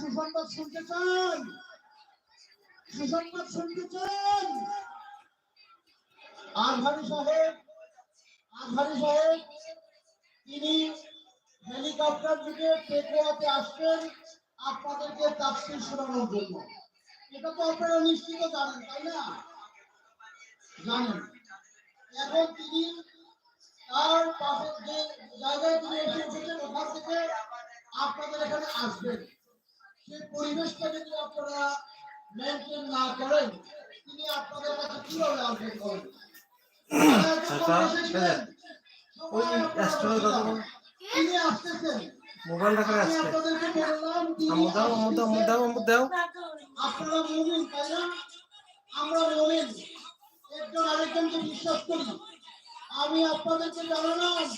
সুসংবাদ শুনতে চান? সুসংবাদ শুনতে চান? আজহারি সাহেব আজহারি সাহেব, তিনি হেলিকপ্টার থেকে পেকুয়াতে আসবেন আপনাদেরকে তাফসীর শোনানোর জন্য। এটা তো আপনারা নিশ্চিত জানেন, তাই না? জানেন। এখন তিনি তার পাশে যে জায়গায় তিনি এসে উঠেছেন ওখান থেকে আপনাদের এখানে আসবেন। সেই পরিবেশটা যদি আপনারা মেনটেন না করেন তিনি আপনাদের কাছে কীভাবে আসবেন করেন। তিনি আসতেছেন। মোবাইল রাখার আপনারা মুমিন তাই না? আমরা মুমিন। একজন আরেকজনকে বিশ্বাস করি। আমি আপনাদেরকে জানালাম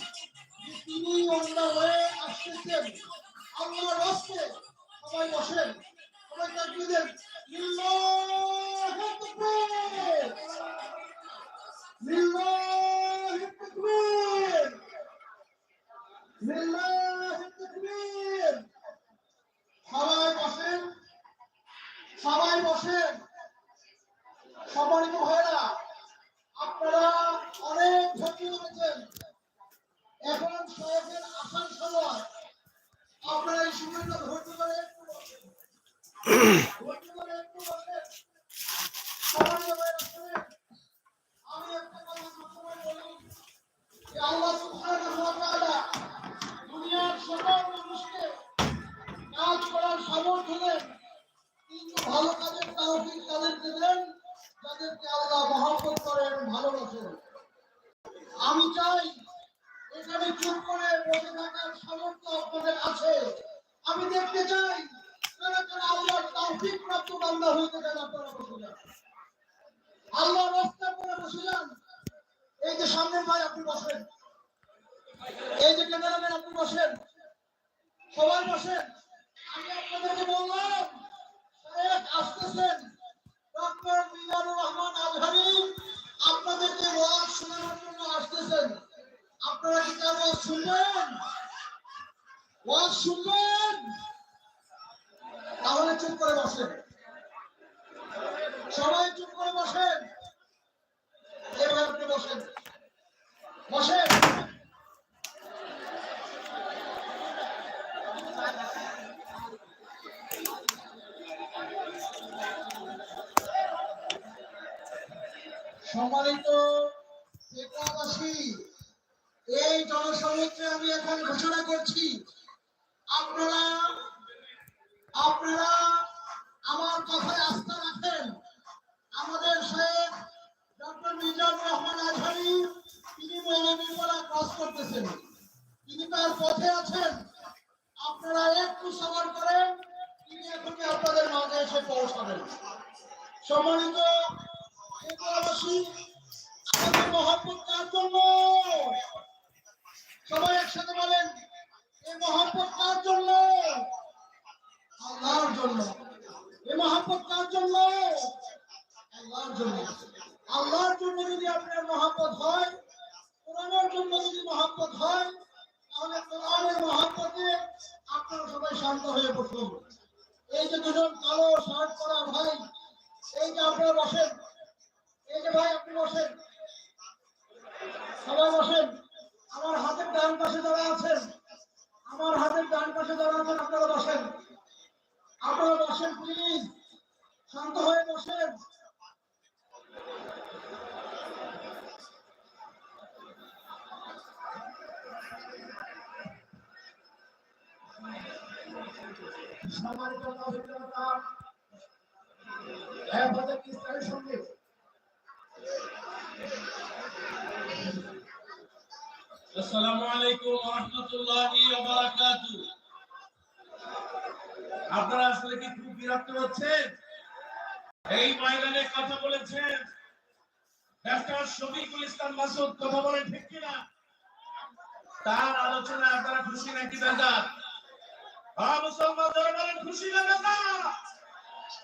যে তিনি অন্য হয়ে আসতেছেন। আল্লাহর সবাই বসেন। সবাই তাকিয়ে দেন। লিল্লাহি লিল্লাহি আল্লাহ রাস্তা করে বসে যান এই যে সামনের ভাই আপনি বসেন। এই যে ক্যামেরাম্যান আপনি বসেন। সবাই বসেন। আমি আপনাদেরকে বললাম আসতেছেন। ওয়াজ শোনানোর আসতেছেন। আপনারা কি তার ওয়াজ শুনবেন? ওয়াজ শুনবেন? তাহলে চুপ করে বসেন। সবাই চুপ করে বসেন। এবার আপনি বসেন। বসেন। সম্মানিত এই জনসমুদ্রে আমি এখন ঘোষণা করছি, আপনারা আপনারা আমার কথায় আস্থা রাখেন। আমাদের শেখ ডক্টর মিজানুর রহমান আজহারি, তিনি মৌলবীপাড়া ক্রস করতেছেন। তিনি তার পথে আছেন। আপনারা একটু সবার করেন, তিনি এখনই আপনাদের মাঝে এসে পৌঁছাবেন। সম্মানিত এলাকাবাসী আমাদের মহাব্বত কার জন্য? সবাই একসাথে বলেন, এই মহাব্বত কার জন্য? আল্লাহর জন্য। এই মহাব্বত কার জন্য? আল্লাহর জন্য। আল্লাহর জন্য যদি আপনার মহাব্বত হয়, কোরআনের জন্য যদি মহাব্বত হয়, তাহলে কোরআনের মহাব্বতে আপনারা সবাই শান্ত হয়ে বসুন। এই যে দুজন কালো শার্ট পরা ভাই, এই যে আপনারা বসেন, এই যে ভাই আপনি বসেন, সবাই বসেন। আমার হাতের ডান পাশে যারা আছেন, আমার হাতের ডান পাশে যারা আছেন, আপনারা বসেন। আপনারা বসেন প্লিজ শান্ত হয়ে বসেন। সম্মানিত ইসলামের সঙ্গে আসসালামু আলাইকুম রাহমাতুল্লাহি আপনারা আসলে কি খুব বিরক্ত হচ্ছেন? এই ময়দানে কথা বলেছেন। ডাক্তার শফিকুল ইসলাম মাসুদ, কথা বলে ঠিক কিনা? তার আলোচনা আপনারা খুশি নাকি দাদা মুসলমান বলেন খুশি না দাদা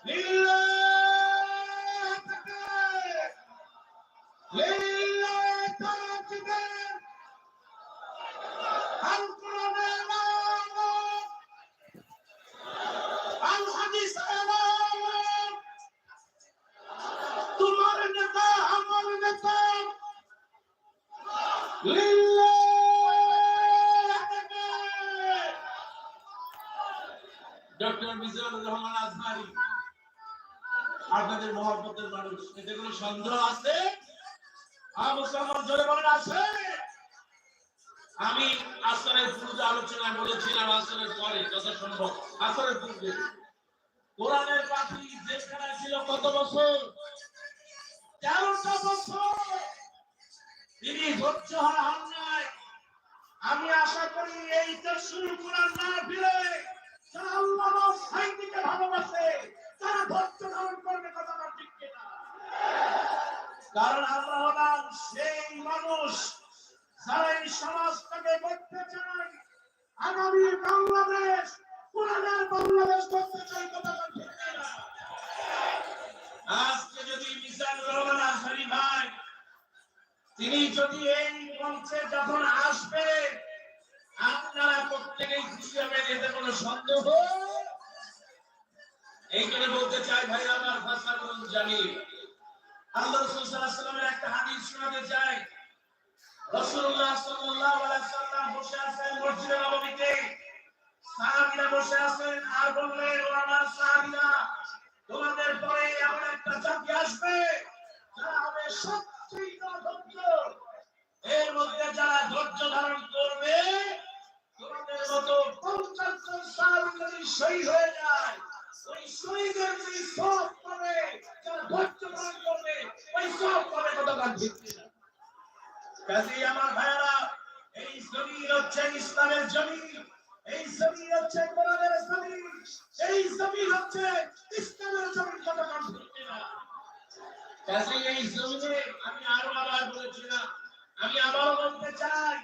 লিল্লাহ আপনাদের মহব্বতের মানুষ, এতে কোনো সন্দেহ আছে? বলেন, আছে? আমি আসরের পূর্বে আলোচনা বলেছিলাম, আসরের পরে যত সম্ভব, আসরের পূর্বে। কোরআনের পাখি যেখানে ছিল কত বছর? তেরোটা বছর। তিনি ধৈর্য হারা হন নাই। আমি আশা করি এই তো শুরু করার না ফিরে যারা আল্লাহ সাহিত্যকে ভালোবাসে, তারা ধৈর্য ধারণ করবে, কথা ঠিক কিনা? কারণ আমরা হলাম সেই মানুষ যারা এই সমাজটাকে করতে চায়, আগামী বাংলাদেশ কোরআনের বাংলাদেশ করতে চাই কথা ঠিক কিনা? আজকে যদি মিজান রহমান আজহারি ভাই তিনি যদি এই মঞ্চে যখন আসবে, আপনারা প্রত্যেকেই খুশি হবেন এতে কোনো সন্দেহ? এই করে বলতে চাই, ভাই, আমার ফাসানুল জামিল আল্লাহ রাসূল সাল্লাল্লাহু একটা হাদিস শোনাতে চাই। রাসূলুল্লাহ সাল্লাল্লাহু আলাইহি বসে আছেন মসজিদে নববীতে সাহাবীরা বসে আছেন আর বললেন, ও আমার সাহাবীরা, তোমাদের পরে এমন একটা জাতি আসবে যারা হবে ধৈর্য এর মধ্যে যারা ধৈর্য ধারণ করবে, তোমাদের মতো পঞ্চাশ সাহাবী যদি শহীদ হয়ে যায়, ওই শহীদের যে সব পাবে, যারা ধৈর্য ধারণ করবে, ওই সব পাবে কতক্ষণ ঠিক কাজেই আমার ভাইয়ারা, এই জমিন হচ্ছে ইসলামের জমিন এই জমিন হচ্ছে কোরআনের জমিন এই জমিন হচ্ছে ইসলামের জমিন কতক্ষণ ঠিক কিনা? কাজেই এই জমিনে আমি আরও আবার বলেছিলাম আমি আবারও বলতে চাই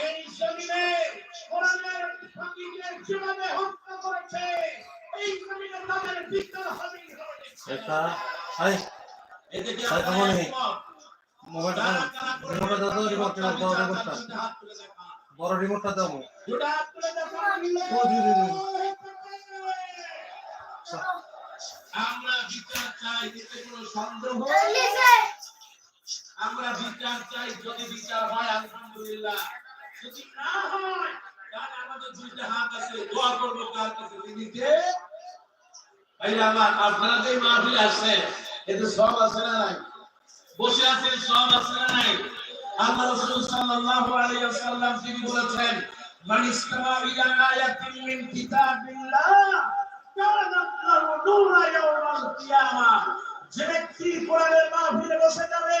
এই জমিনে কোরআনের হাকিকে যেভাবে হত্যা করেছে এই জমিনে তাদের বিচার হবে এটা? মোবাইলটা দাও দাও রিমোটটা বড় রিমোটটা দাও। হাত তুলে। ও, জি, জি। আমরা বিচার চাই এতে কোনো সন্দেহ আমরা বিচার চাই, যদি বিচার হয়, আলহামদুলিল্লাহ। যদি না হয়, তাহলে আমাদের দুইটা হাত আছে, দোয়া করব কার কাছে? তিনি কে ভাইরা আমার, আপনারা যে মাহফিল আসছে এতে সব আছে না নাই? বসে আছেন, সব আছে না নাই? আল্লাহ রাসূল সাল্লাল্লাহু আলাইহি ওয়াসাল্লাম তিনি বলেছেন, মান ইসতামা ইলা আয়াতিন মিন কিতাবিল্লাহ কানাত লাহু নূরা ইয়াওমাল কিয়ামাহ যে ব্যক্তি কোরআনের মাহফিলে বসে যাবে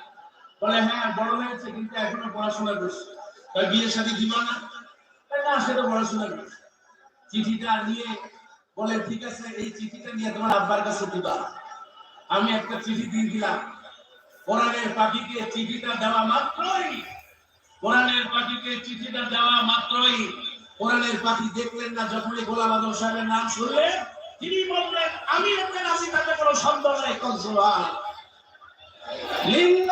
বলে হ্যাঁ বড় হয়েছে, কিন্তু এখনও পড়াশোনা করছে। তার বিয়ের সাথে দিবা না? না সেটা পড়াশোনা করছে। চিঠিটা নিয়ে বলে, ঠিক আছে, এই চিঠিটা নিয়ে তোমার আব্বার কাছে দিবা। আমি একটা চিঠি দিয়ে দিলাম। কোরআনের পাখিকে চিঠিটা দেওয়া মাত্রই, কোরআনের পাখিকে চিঠিটা দেওয়া মাত্রই, কোরআনের পাখি দেখলেন না, যখনই গোলাম আদম সাহেবের নাম শুনলেন, তিনি বললেন, আমি আপনার আসি তাতে কোনো সন্দেহ নাই কনসুলার লিঙ্গ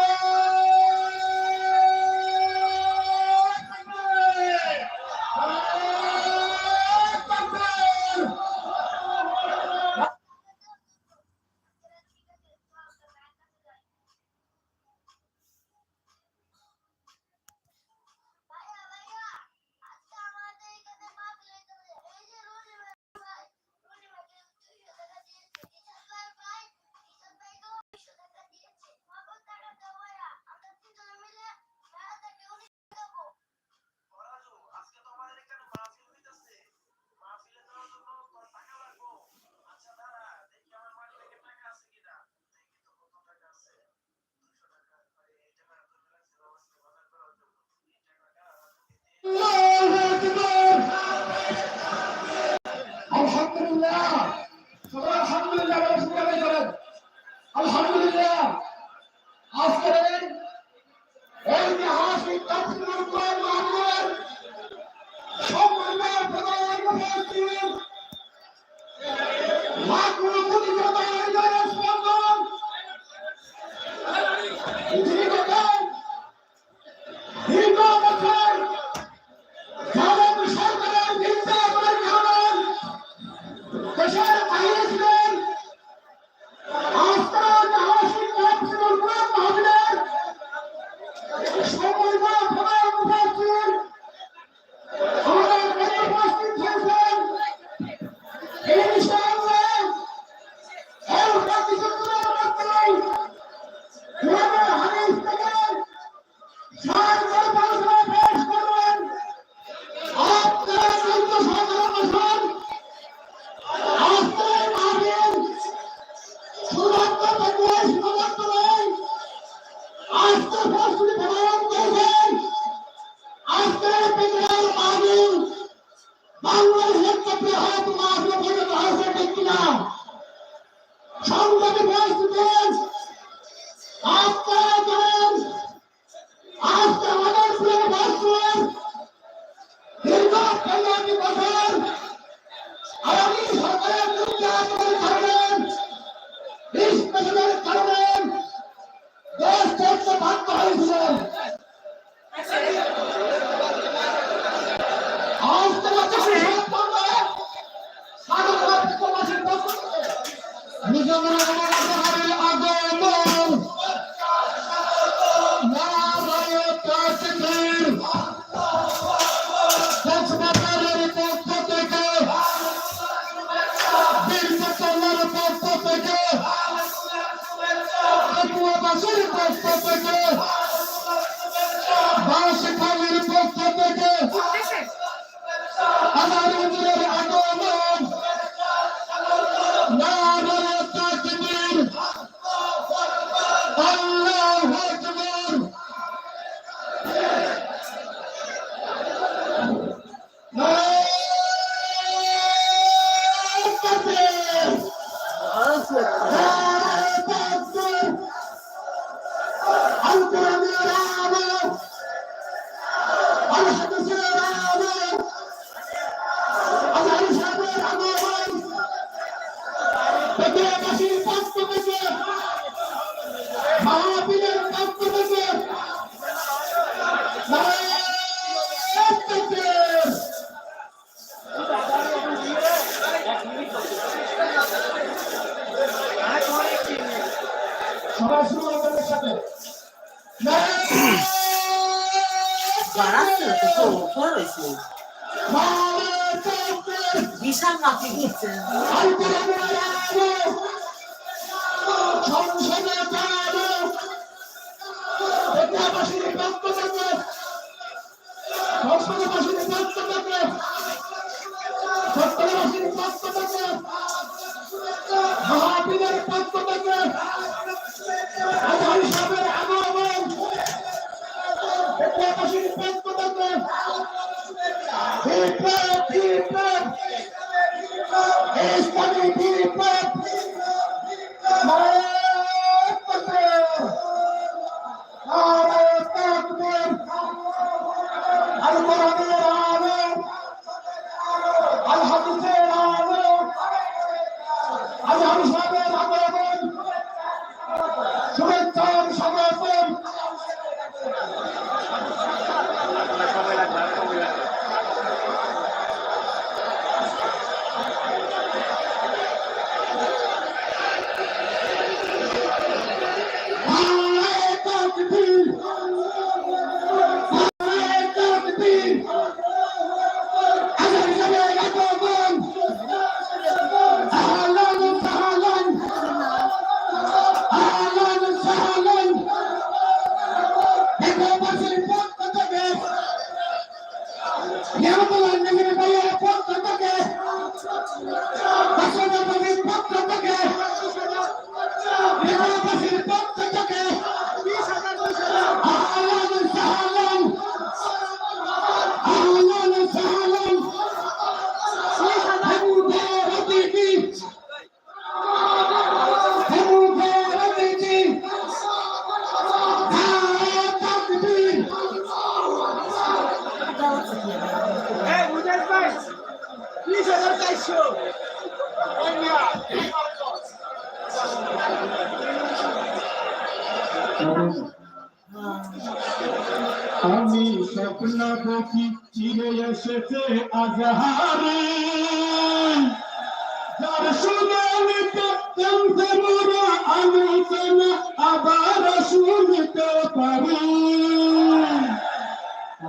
যার শুনে আমি জানতে মোরা আলোচনা আবার শুনতে পারি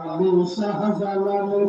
আমি শাহজালালের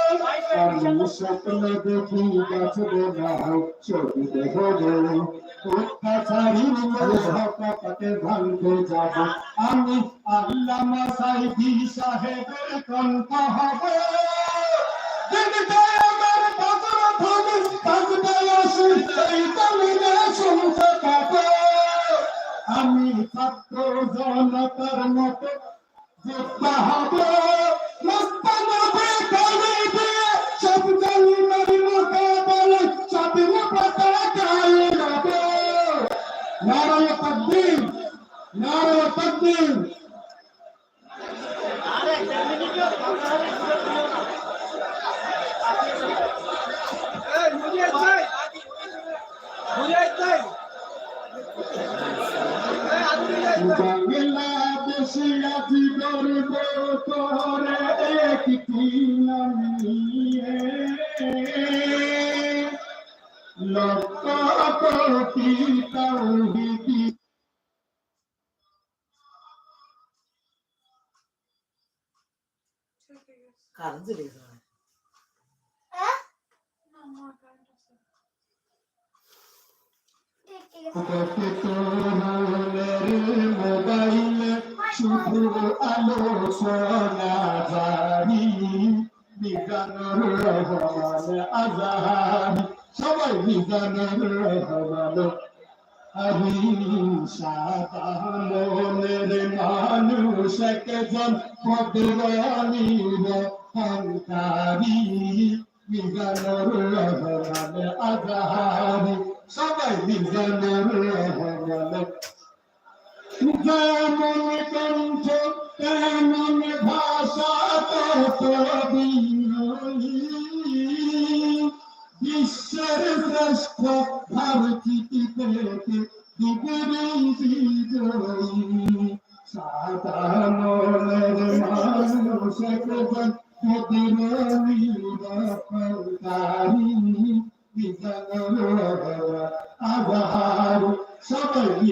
আমি স্বপ্ন দেখি বাঁচবে না ছবি দেব অত্যাচারীর মহাপাতে ভাঙতে যাব আমি আল্লামা সাইদি সাহেবের কণ্ঠ হব আমি ছাত্র জনতার মতো যোদ্ধা হব মস্তানবে কালে দিয়ে সব জালিমের মোকাবেলায় স্বাধীনতা গায়ে কারণ চলে গেছে মোবাইলে শুধু আলোচনা রহমান আজাদ সবাই বিজ্ঞানের রহমান। মনের মানুষ একজন ভদ্রানীর হংকারী বিজ্ঞানের রহমান আজাহারি। সবাই বিজ্ঞানের রহমান। যেমন কণ্ঠ বিশ্বের শ্রেষ্ঠ ভারতী পেতে বিজয়ী সাধারণের মানুষ একজন আধার সবাই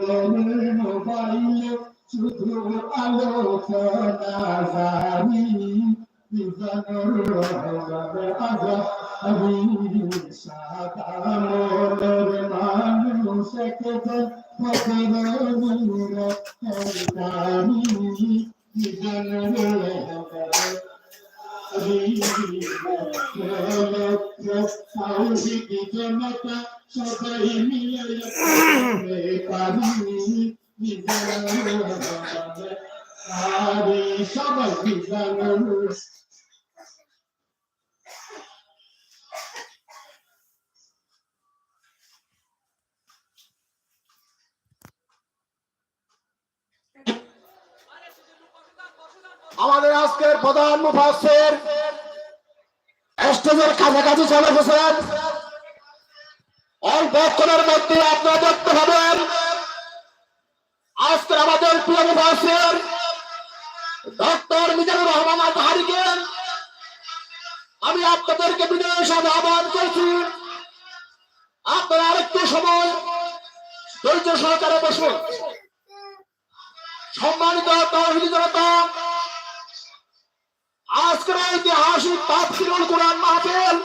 তরুণের মোবাইলে শুধু আলোচনা জানি বিজনের আধার সাধারণের মানুষ একজন মোদির নিরপকারী বিজনের জনতা সবাই মিলে পারি আমাদের আজকের প্রধান মুফাসসির স্টেজের কাছাকাছি চলে এসেছেন অল্পক্ষণের মধ্যে আপনারা দেখতে পাবেন আজকের আমাদের প্রিয় মুফাসসির ডক্টর মিজানুর রহমান আজহারিকে আমি আপনাদেরকে বিনয়ের সাথে আহ্বান করছি। আপনারা আরেকটু সময় ধৈর্য সহকারে বসুন। সম্মানিত তৌহিদি জনতা, আজকের ঐতিহাসিক তাফসিরুল কোরআন মাহফিল,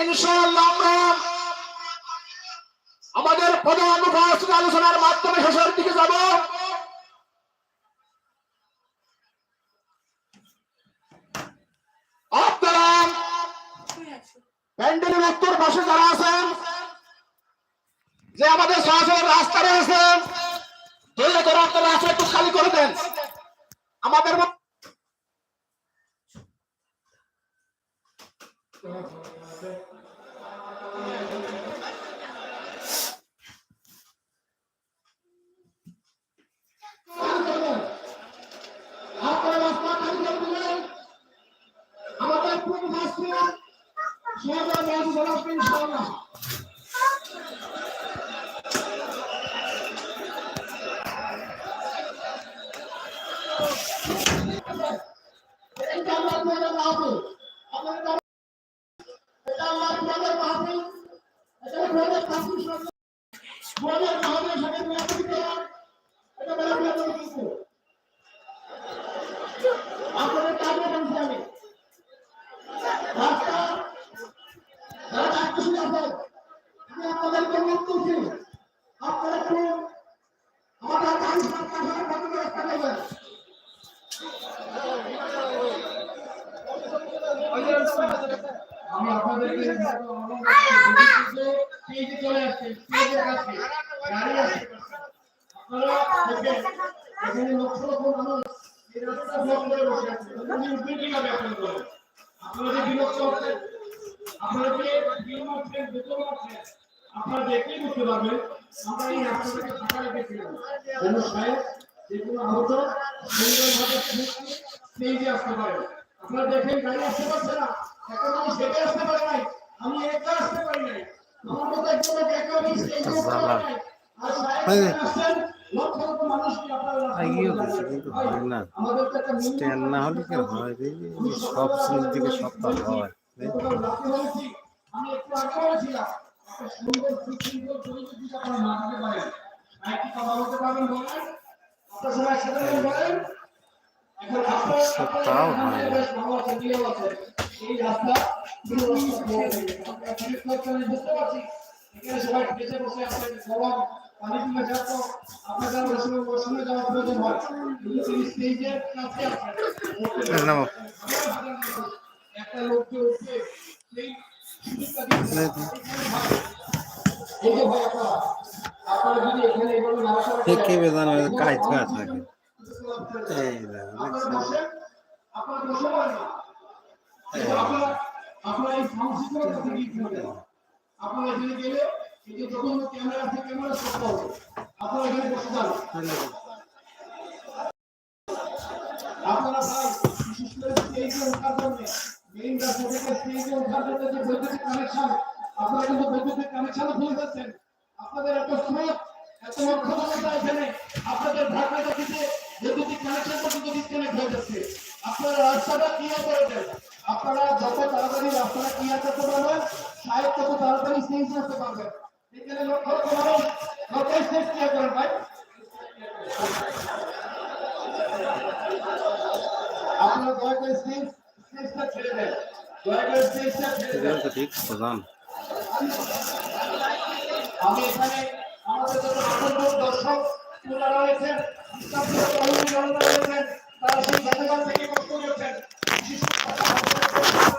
ইনশাআল্লাহ আমরা আলোচনার মাধ্যমে শেষের দিকে যাব। প্যান্ডেলের উত্তর পাশে যারা আছেন, যে আমাদের সরাসরি রাস্তা রয়েছে, দয়া করে আপনারা রাস্তা একটু খালি করে দেন। আমাদের আপনারা রাস্তা খালি করে দিলেন আমাদের পূর্ব ভাষা সবাই রাজি জানাবেন ইনশাআল্লাহ এটা আল্লাহ তোমাদের মাহফিল আপনাদের এটা আল্লাহ তোমাদের মাহফিল এটা তোমাদের মাহফিল সঙ্গে তোমাদের মাহফিল সঙ্গে মিলাপতি করা এটা বলে আপনাদের কিন্তু আপনাদের কাজে বলছি আমি রাস্তা যারা দায়িত্বশীল আছেন আমি আপনাদেরকে অনুরোধ করছি আপনারা একটু আমাদের গাড়ি সামনে আসার মতো ব্যবস্থা করবেন আমি আপনাদেরকে স্টেজে চলে আসছে স্টেজের কাছে গাড়ি আসছে আপনারা দেখবেন এখানে লক্ষ লক্ষ মানুষ এই রাস্তা ব্লক করে বসে আছে উনি উঠবেন কীভাবে আপনারা বলেন? আপনারা যে বিরক্ত হচ্ছেন আপনারা বেতন দেখলেই বুঝতে পারবেন আমরা এই রাস্তাটাকে ফাঁকা রেখেছিলাম। যেন সাহেব যে কোনো আহত সুন্দরভাবে স্টেজে আসতে পারে আপনারা দেখেন গাড়ি আসতে পারছে না। এখন আমি সেটা আসতে পারি নাই। আমি একা আসতে পারি নাই। আমার মতো একজন একা আমি উঠতে পারি নাই আর সাহেব আসছেন। স্ট্যান্ড না হলে হয়? সব শ্রেণির দিকে সপ্তাহ হয় এখানে হয়। এই রাস্তা, আমি বুঝতে পারছি। এখানে সবাই বসে গরম, পানি পিপাসা যাচ্ছ, আপনাদের ওই যাওয়ার প্রয়োজন হয়। কিন্তু তিনি স্টেজের কাছে আছেন। একটা লোককে উঠে সেই সুযোগটা দিতে এই যে, এই যে আপনারা, আপনারা যদি এখানে এভাবে নাড়াচাড়া কে করেন, কে কাজ থাকে যত তাড়াতাড়ি রাস্তাটা ক্লিয়ার করতে পারবেন সাহেব তত তাড়াতাড়ি চেঞ্জ করতে পারবেন এখানে লক্ষ লক্ষ মানুষ লক্ষ স্টেজ ক্লিয়ার করেন ভাই? আপনারা দয়া করে স্টেজ স্টেজটা ছেড়ে দেন। দয়া করে স্টেজটা ছেড়ে দেন। ঠিক প্রধান। আমি এখানে আমাদের যত অসংখ্য দর্শক রয়েছেন তারা সেই থেকে কষ্ট করছেন।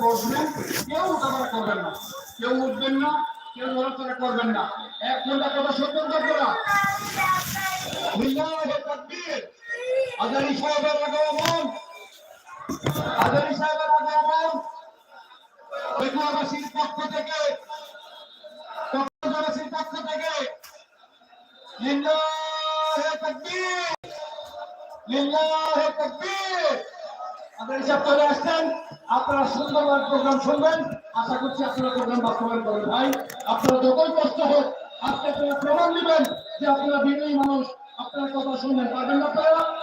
কেউ উঠাপড়া করবেন না। কেউ উঠবেন না, কেউ নড়াচড়া করবেন না। এক ঘণ্টা কথা আপনারা লিল্লাহি আপনারা যতই কষ্ট হোক আজকে আপনারা প্রমাণ দিবেন যে আপনারা বিনয়ী মানুষ। আপনার কথা শুনবেন। পারবেন না আপনারা?